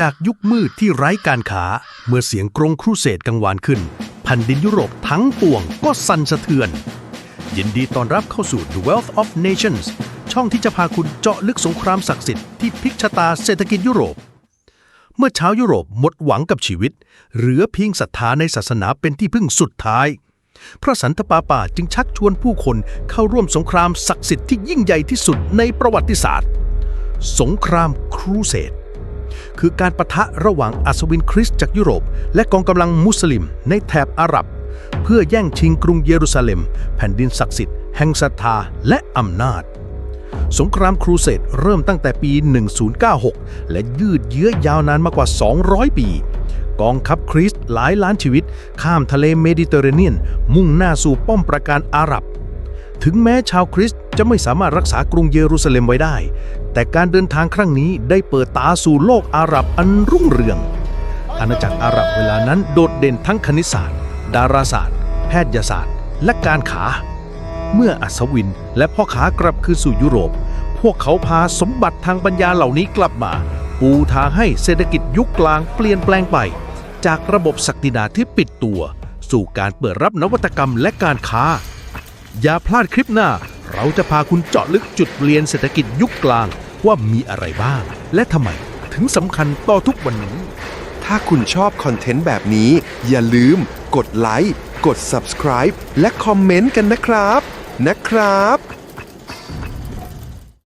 จากยุคมืดที่ไร้การขาเมื่อเสียงกรงครูเสดกังวานขึ้นแผ่นดินยุโรปทั้งปวงก็สั่นสะเทือน ยินดีต้อนรับเข้าสู่ The Wealth of Nations ช่องที่จะพาคุณเจาะลึกสงครามศักดิ์สิทธิ์ที่พลิกชะตาเศรษฐกิจยุโรป เมื่อชาวยุโรปหมดหวังกับชีวิต เหลือเพียงศรัทธาในศาสนาเป็นที่พึ่งสุดท้าย พระสันตะปาปาจึงชักชวนผู้คนเข้าร่วมสงครามศักดิ์สิทธิ์ที่ยิ่งใหญ่ที่สุดในประวัติศาสตร์ สงครามครูเสด คือการประทะระหว่างอัศวินคริสต์จากยุโรป และกองกำลังมุสลิมในแถบอาหรับ เพื่อแย่งชิงกรุงเยรูซาเล็ม แผ่นดินศักดิ์สิทธิ์แห่งศรัทธาและอำนาจ สงครามครูเสดเริ่มตั้งแต่ปี 1096 และยืดเยื้อยาวนานมากกว่า 200 ปีกองทัพคริสต์หลายล้านชีวิต ข้ามทะเลเมดิเตอร์เรเนียน มุ่งหน้าสู่ป้อมปราการอาหรับ ถึงแม้ชาวคริสต์จะไม่สามารถรักษากรุงเยรูซาเล็มไว้ได้ แต่การเดินทางครั้งนี้ได้เปิดตาสู่โลกอาหรับอันรุ่งเรือง อาณาจักรอาหรับเวลานั้นโดดเด่นทั้งคณิตศาสตร์ ดาราศาสตร์ แพทยศาสตร์ และการขา เมื่ออัศวินและพ่อขากลับคืนสู่ยุโรป พวกเขาพาสมบัติทางปัญญาเหล่านี้กลับมา ปูทางให้เศรษฐกิจยุคกลางเปลี่ยนแปลงไป จากระบบศักดินาที่ปิดตัว สู่การเปิดรับนวัตกรรมและการค้า อย่าพลาดคลิปหน้า เราจะพาคุณเจาะลึกจุดเปลี่ยนเศรษฐกิจยุคกลางว่ามีอะไรบ้าง และทำไมถึงสำคัญต่อทุกวันนี้ ถ้าคุณชอบคอนเทนต์แบบนี้ อย่าลืม กดไลค์ กด subscribe และคอมเมนต์กันนะครับ นะครับ